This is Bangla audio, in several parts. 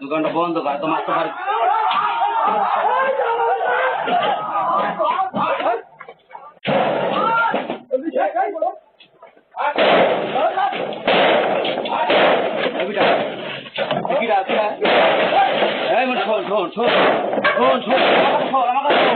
দোকানটা বন্ধ কর তো মারতে পারে শোন শোন শোন শোন শোন আমার কথা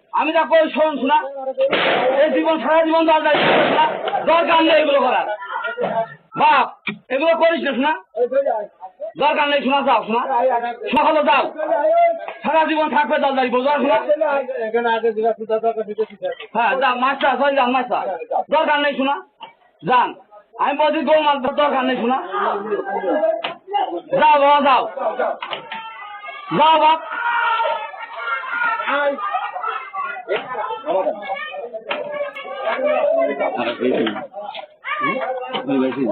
আমি তা কই শোন, শোনা। এই জীবন, সারা জীবন দরকার দরকার নেই এগুলো করার। বাপ, এগুলো করিস না, শোনা। দরকার নেই, শোনা, যাও, শোনা। সকালে যাও। সারা জীবন থাকবে দলদারি বোঝা শোনা। হ্যাঁ যাও, মাস্টার, চল যান মাস্টার। দরকার নেই, শোনা। যান। আমি বলছি গো মাছ দরকার নেই, শোনা। যাও, বাবা, যাও। যাও, বাপ। বেশি